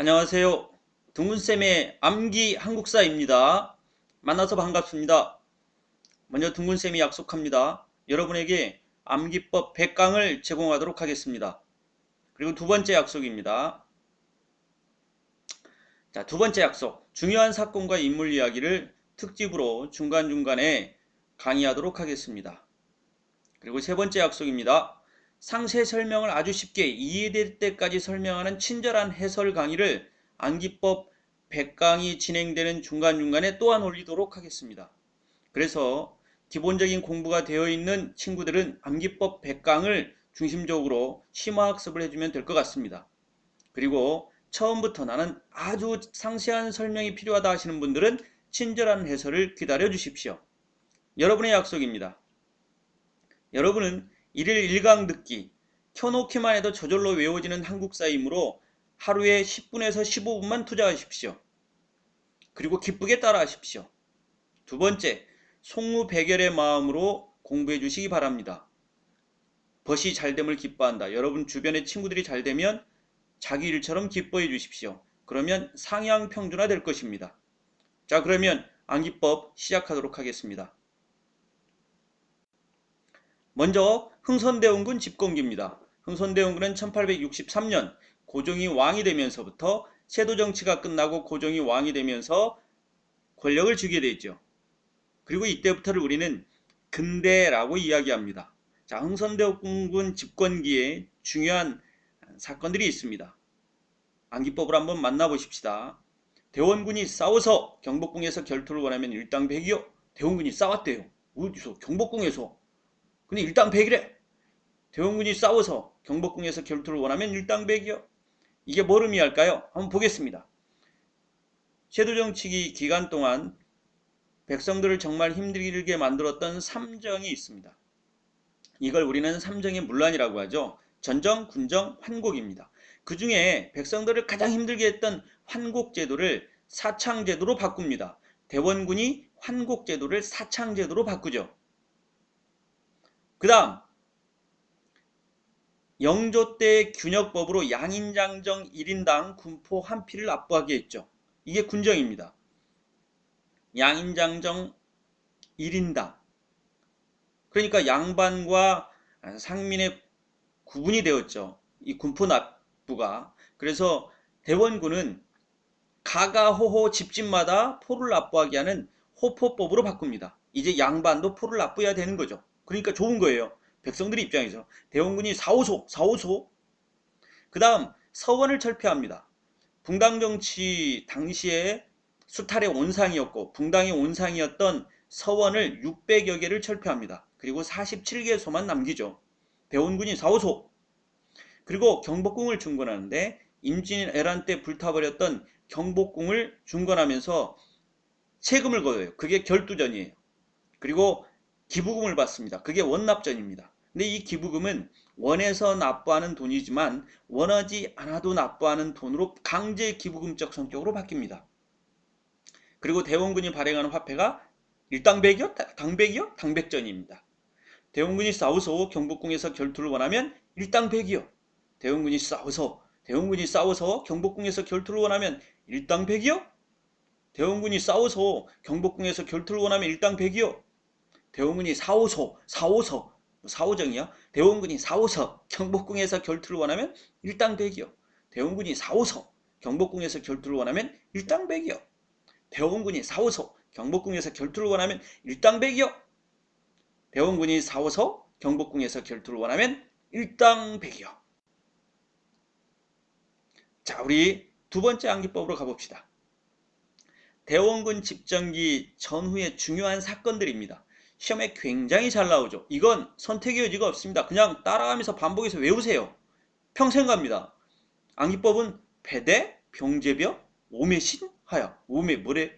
안녕하세요. 둥근쌤의 암기 한국사입니다. 만나서 반갑습니다. 먼저 둥근쌤이 약속합니다. 여러분에게 암기법 100강을 제공하도록 하겠습니다. 그리고 두 번째 약속입니다. 자, 두 번째 약속. 중요한 사건과 인물 이야기를 특집으로 중간중간에 강의하도록 하겠습니다. 그리고 세 번째 약속입니다. 상세 설명을 아주 쉽게 이해될 때까지 설명하는 친절한 해설 강의를 암기법 100강이 진행되는 중간중간에 또한 올리도록 하겠습니다. 그래서 기본적인 공부가 되어 있는 친구들은 암기법 100강을 중심적으로 심화학습을 해주면 될 것 같습니다. 그리고 처음부터 나는 아주 상세한 설명이 필요하다 하시는 분들은 친절한 해설을 기다려 주십시오. 여러분의 약속입니다. 여러분은 1일 1강 듣기, 켜놓기만 해도 저절로 외워지는 한국사이므로 하루에 10분에서 15분만 투자하십시오. 그리고 기쁘게 따라 하십시오. 두 번째, 송무백열의 마음으로 공부해 주시기 바랍니다. 벗이 잘됨을 기뻐한다. 여러분 주변의 친구들이 잘되면 자기 일처럼 기뻐해 주십시오. 그러면 상향 평준화 될 것입니다. 자, 그러면 암기법 시작하도록 하겠습니다. 먼저 흥선대원군 집권기입니다. 흥선대원군은 1863년 고종이 왕이 되면서부터 세도 정치가 끝나고 고종이 왕이 되면서 권력을 쥐게 되죠. 그리고 이때부터를 우리는 근대라고 이야기합니다. 자, 흥선대원군 집권기에 중요한 사건들이 있습니다. 암기법을 한번 만나보십시다. 대원군이 싸워서 경복궁에서 결투를 원하면 일당백이요. 대원군이 싸웠대요. 어디서? 경복궁에서. 근데 일당백이래. 대원군이 싸워서 경복궁에서 결투를 원하면 일당백이요. 이게 뭘 의미할까요? 한번 보겠습니다. 세도정치기 기간 동안 백성들을 정말 힘들게 만들었던 삼정이 있습니다. 이걸 우리는 삼정의 문란이라고 하죠. 전정, 군정, 환곡입니다. 그 중에 백성들을 가장 힘들게 했던 환곡제도를 사창제도로 바꿉니다. 대원군이 환곡제도를 사창제도로 바꾸죠. 그 다음 영조 때 균역법으로 양인장정 1인당 군포 한 피를 납부하게 했죠. 이게 군정입니다. 양인장정 1인당 그러니까 양반과 상민의 구분이 되었죠. 이 군포 납부가 그래서 대원군은 가가호호 집집마다 포를 납부하게 하는 호포법으로 바꿉니다. 이제 양반도 포를 납부해야 되는 거죠. 그러니까 좋은 거예요. 백성들 입장에서 대원군이 사오소 사오소 그 다음 서원을 철폐합니다. 붕당 정치 당시에 수탈의 온상이었고 붕당의 온상이었던 서원을 600여 개를 철폐합니다. 그리고 47개소만 남기죠. 대원군이 사오소 그리고 경복궁을 중건하는데 임진 애란 때 불타버렸던 경복궁을 중건하면서 세금을 걷어요. 그게 결두전이에요. 그리고 기부금을 받습니다. 그게 원납전입니다. 근데 이 기부금은 원해서 납부하는 돈이지만 원하지 않아도 납부하는 돈으로 강제 기부금적 성격으로 바뀝니다. 그리고 대원군이 발행하는 화폐가 일당백이요? 당백이요? 당백전입니다. 대원군이 싸워서 경복궁에서 결투를 원하면 일당백이요. 대원군이 싸워서 대원군이 싸워서 경복궁에서 결투를 원하면 일당백이요? 대원군이 싸워서 경복궁에서 결투를 원하면 일당백이요? 대원군이 사오소, 사오서, 사오정이요. 대원군이 사오서 경복궁에서 결투를 원하면 일당백이요. 대원군이 사오서 경복궁에서 결투를 원하면 일당백이요. 대원군이 사오서 경복궁에서 결투를 원하면 일당백이요. 대원군이 사오서 경복궁에서 결투를 원하면 일당백이요. 자, 우리 두 번째 암기법으로 가봅시다. 대원군 집정기 전후의 중요한 사건들입니다. 시험에 굉장히 잘 나오죠. 이건 선택의 여지가 없습니다. 그냥 따라하면서 반복해서 외우세요. 평생 갑니다. 암기법은 배대, 병제병, 오매신, 하야. 오매 뭐래?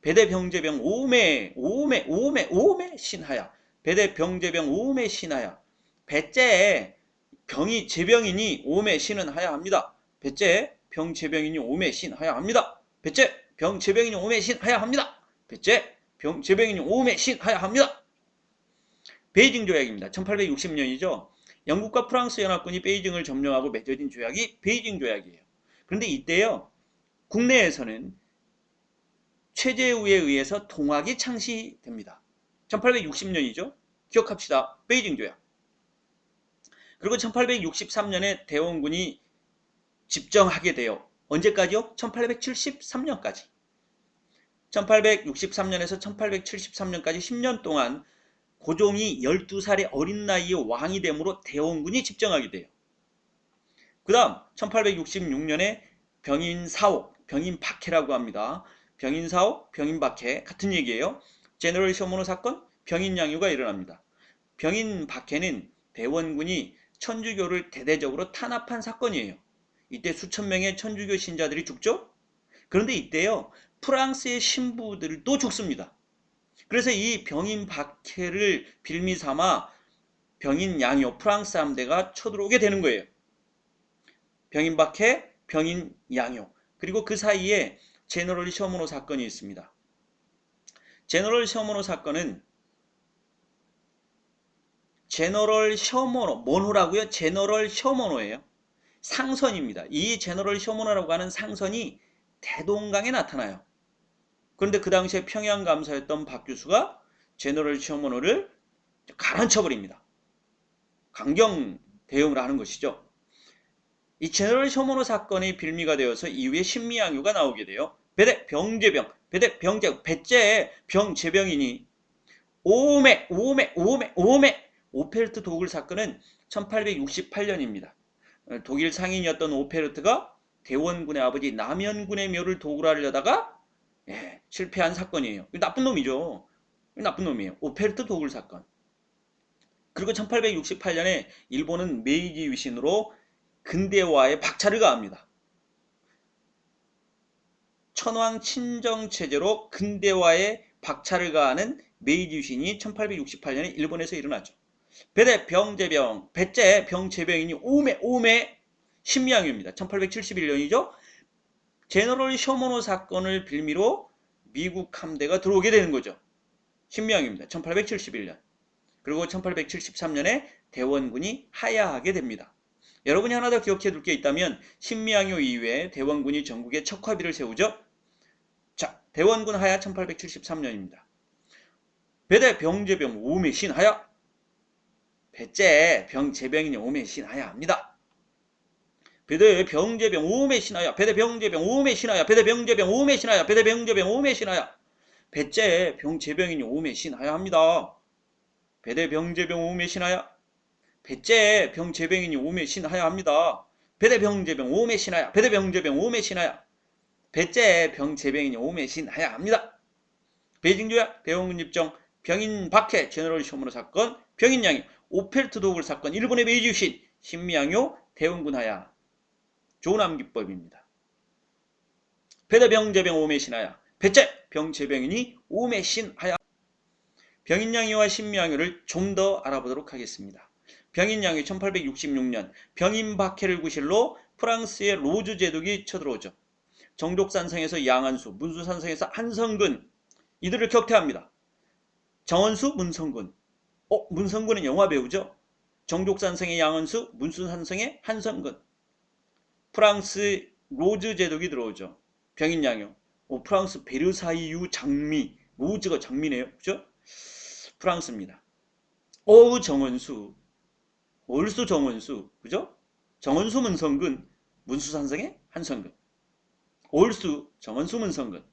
배대, 병제병, 오매, 오매, 오매, 오매, 신하야. 배대, 병제병, 오매, 신하야. 배째, 병이 제병이니 오매, 신은 하야 합니다. 배째, 병, 제병이니 오매, 신, 하야 합니다. 배째, 병, 제병이니 오매, 신, 하야 합니다. 배째, 병, 오매, 신, 하야 합니다. 베이징 조약입니다. 1860년이죠. 영국과 프랑스 연합군이 베이징을 점령하고 맺어진 조약이 베이징 조약이에요. 그런데 이때요. 국내에서는 최재우에 의해서 동학이 창시됩니다. 1860년이죠. 기억합시다. 베이징 조약. 그리고 1863년에 대원군이 집정하게 되어 언제까지요? 1873년까지. 1863년에서 1873년까지 10년 동안 고종이 12살의 어린 나이에 왕이 되므로 대원군이 집정하게 돼요. 그 다음 1866년에 병인사옥, 병인박해라고 합니다. 병인사옥, 병인박해 같은 얘기예요. 제너럴 쇼모노 사건, 병인양요가 일어납니다. 병인박해는 대원군이 천주교를 대대적으로 탄압한 사건이에요. 이때 수천 명의 천주교 신자들이 죽죠? 그런데 이때요, 프랑스의 신부들도 죽습니다. 그래서 이 병인 박해를 빌미 삼아 병인 양요 프랑스 함대가 쳐들어오게 되는 거예요. 병인 박해, 병인 양요. 그리고 그 사이에 제너럴 셔모노 사건이 있습니다. 제너럴 셔모노 사건은 제너럴 셔모노, 모노라고요? 제너럴 셔모노예요. 상선입니다. 이 제너럴 셔모노라고 하는 상선이 대동강에 나타나요. 그런데 그 당시에 평양 감사였던 박 교수가 제너럴 셔모노를 가라앉혀버립니다. 강경 대응을 하는 것이죠. 이 제너럴 셔모노 사건이 빌미가 되어서 이후에 신미양요가 나오게 돼요. 배대 병제병, 배대 병제, 배째 병제병이니 오메, 오메, 오메, 오메 오페르트 도굴 사건은 1868년입니다. 독일 상인이었던 오페르트가 대원군의 아버지 남현군의 묘를 도굴하려다가 예, 실패한 사건이에요. 나쁜 놈이죠. 나쁜 놈이에요. 오페르트 도굴 사건. 그리고 1868년에 일본은 메이지 위신으로 근대화에 박차를 가합니다. 천황 친정 체제로 근대화에 박차를 가하는 메이지 위신이 1868년에 일본에서 일어나죠. 배대 병제병, 배째 병제병이니 오메 오메 신미양요입니다. 1871년이죠. 제너럴 셔모노 사건을 빌미로 미국 함대가 들어오게 되는 거죠. 신미양입니다. 1871년. 그리고 1873년에 대원군이 하야하게 됩니다. 여러분이 하나 더 기억해 둘 게 있다면 신미양요 이후에 대원군이 전국에 척화비를 세우죠. 자, 대원군 하야 1873년입니다. 배대 병제병 오메 신 하야 배째 병제병이니 오메 신 하야 합니다. 배대 병제병 오메 신하야 배대 병제병 오메 신하야 배대 병제병 오메 신하야 배대 병제병 오메 신하야 배째 병제병이니 오메 신하야 합니다. 배대 병제병 오메 신하야 배째 병제병이니 오메 신하야 합니다. 배대 병제병 오메 신하야 배대 병제병 오메 신하야 배째 병제병이니 오메 신하야 합니다. 베이징조약 대원군 입정 병인 박해 제너럴 쇼무로 사건 병인양요 오펠트 도굴 사건 일본의 메이지 유신 신미양요 대원군 하야 조남기법입니다. 배대병제병 오매신하야 배째 병제병이니 오매신하야 병인양요와 신미양요를 좀 더 알아보도록 하겠습니다. 병인양요 1866년 병인박해를 구실로 프랑스의 로즈 제독이 쳐들어오죠. 정독산성에서 양한수, 문수산성에서 한성근 이들을 격퇴합니다. 정원수, 문성근. 어, 문성근은 영화 배우죠? 정독산성의 양한수, 문수산성의 한성근. 프랑스 로즈 제독이 들어오죠. 병인 양요. 어, 프랑스 베르사유 장미. 로즈가 장미네요. 그죠? 프랑스입니다. 어우 정원수. 얼수 정원수. 그죠? 정원수 문성근. 문수산성의 한성근. 올수 정원수 문성근.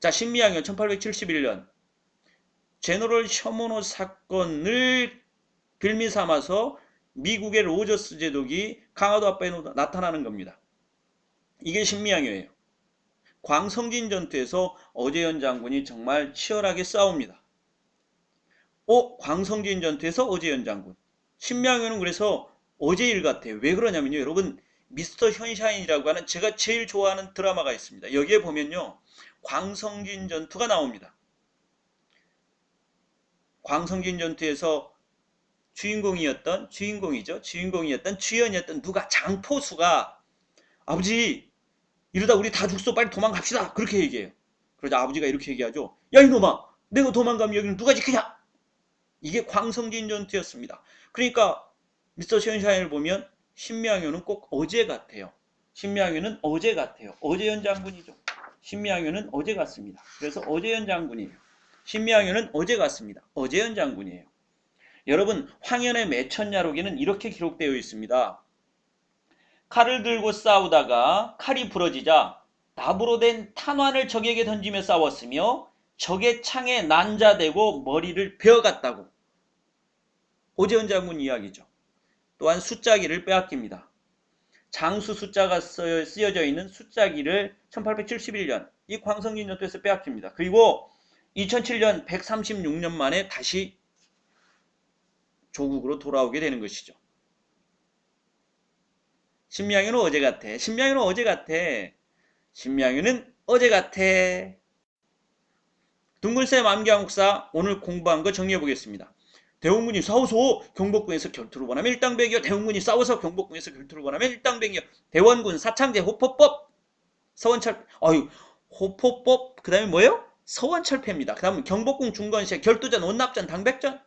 자, 신미양요 1871년 제너럴 셔모노 사건을 빌미 삼아서 미국의 로저스 제독이 강화도 앞에 나타나는 겁니다. 이게 신미양요예요. 광성진 전투에서 어제현 장군이 정말 치열하게 싸웁니다. 어? 광성진 전투에서 어제현 장군. 신미양요는 그래서 어제 일 같아요. 왜 그러냐면요. 여러분 미스터 현샤인이라고 하는 제가 제일 좋아하는 드라마가 있습니다. 여기에 보면요. 광성진 전투가 나옵니다. 광성진 전투에서 주인공이었던 주인공이죠. 주인공이었던 주연이었던 누가 장포수가 아버지 이러다 우리 다 죽소 빨리 도망갑시다 그렇게 얘기해요. 그러자 아버지가 이렇게 얘기하죠. 야 이놈아 내가 도망가면 여기는 누가 지키냐? 이게 광성진 전투였습니다. 그러니까 미스터 션샤인을 보면 신명효는 꼭 어제 같아요. 신명윤은 어제 같아요. 어제현 장군이죠. 신명윤은 어제 같습니다. 그래서 어제현 장군이에요. 신명윤은 어제 같습니다. 어제현 장군이에요. 여러분 황현의 매천야록에는 이렇게 기록되어 있습니다. 칼을 들고 싸우다가 칼이 부러지자 나무로 된 탄환을 적에게 던지며 싸웠으며 적의 창에 난자되고 머리를 베어갔다고. 오재현 장군 이야기죠. 또한 숫자기를 빼앗깁니다. 장수 숫자가 쓰여- 쓰여져 있는 숫자기를 1871년 이 광성진 전투에서 빼앗깁니다. 그리고 2007년 136년 만에 다시 조국으로 돌아오게 되는 것이죠. 신명윤은 어제 같아. 신명윤은 어제 같아. 신명윤은 어제 같아. 둥글새 만경국사 오늘 공부한 거 정리해 보겠습니다. 대웅군이 싸워서 경복궁에서 결투를 원하면 일당백이요. 대웅군이 싸워서 경복궁에서 결투를 원하면 일당백이요. 대원군 사창제 호포법 서원철 어유 호포법 그 다음에 뭐예요? 서원철패입니다. 그 다음 경복궁 중건시에 결투전 온납전 당백전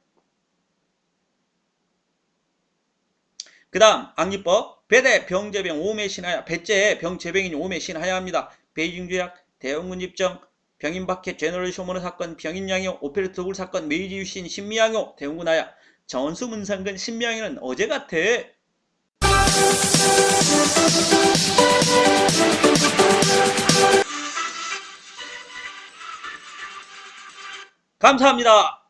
그 다음 악리법 배대 병제병 오매 신하야 배째 병제병인 오매 신하야 합니다. 베이징 조약 대원군 입정 병인박해 제너럴 쇼머너 사건 병인양요 오페르트 굴 사건 메이지 유신 신미양요 대원군 하야 전수 문상근 신미양요는 어제 같아. 감사합니다.